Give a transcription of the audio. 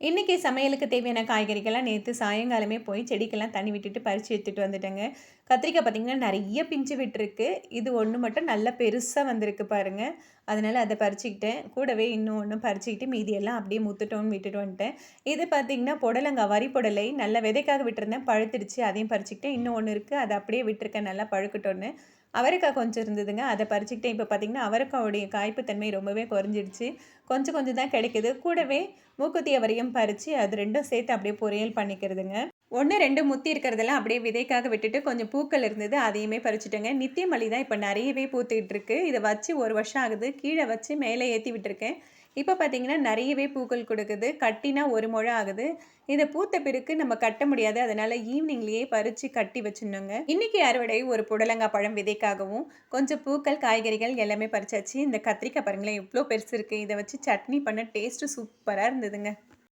இன்றைக்கி சமையலுக்கு தேவையான காய்கறிகள்லாம் நேற்று சாயங்காலமே போய் செடிக்கெல்லாம் தண்ணி விட்டுட்டு பறித்து எடுத்துகிட்டு வந்துட்டேங்க. கத்திரிக்காய் பார்த்திங்கன்னா நிறைய பிஞ்சு விட்டுருக்கு. இது ஒன்று மட்டும் நல்லா பெருசாக வந்திருக்கு பாருங்கள் அதனால் அதை பறிச்சுக்கிட்டேன். கூடவே இன்னும் ஒன்று பறிச்சுக்கிட்டு மீதியெல்லாம் அப்படியே முத்துட்டோன்னு விட்டுட்டு வந்துட்டேன். இது பார்த்திங்கன்னா புடலங்காய் வரி புடலை நல்லா விதைக்காக விட்டுருந்தேன். பழுத்துடுச்சு. அதையும் பறிச்சுக்கிட்டேன். இன்னும் ஒன்று இருக்குது அதை அப்படியே விட்டுருக்கேன். நல்லா பழுக்கட்டோன்னு அவரைக்காய் கொஞ்சம் இருந்ததுங்க. அதை பறிச்சுக்கிட்டேன். இப்போ பார்த்திங்கன்னா அவரைக்காவுடைய காய்ப்புத்தன்மை ரொம்பவே குறைஞ்சிடுச்சு. கொஞ்சம் கொஞ்சம் தான் கிடைக்கிது. கூடவே மூக்குத்தி அவரையும் பறித்து அது ரெண்டும் சேர்த்து அப்படியே பொரியல் பண்ணிக்கிறதுங்க. ஒன்று ரெண்டு முத்தி இருக்கிறதெல்லாம் அப்படியே விதைக்காக விட்டுட்டு கொஞ்சம் பூக்கள் இருந்தது அதையுமே பறிச்சுட்டேங்க. நித்திய மல்லி தான் இப்போ நிறையவே பூத்துக்கிட்டு இருக்கு. இதை வச்சு ஒரு வருஷம் ஆகுது. கீழே வச்சு மேலே ஏற்றி விட்டுருக்கேன். இப்போ பார்த்தீங்கன்னா நிறையவே பூக்கள் கொடுக்குது. கட்டினா ஒரு முழை ஆகுது. இதை பூத்த பிறகு நம்ம கட்ட முடியாது. அதனால் ஈவினிங்லேயே பறித்து கட்டி வச்சிடணுங்க. இன்றைக்கி அறுவடை ஒரு புடலங்காய் பழம் விதைக்காகவும் கொஞ்சம் பூக்கள் காய்கறிகள் எல்லாமே பறிச்சாச்சு. இந்த கத்திரிக்காய் பாருங்களேன் எவ்வளோ பெருசு இருக்குது இதை வச்சு சட்னி பண்ண டேஸ்ட்டு சூப்பராக இருந்ததுங்க.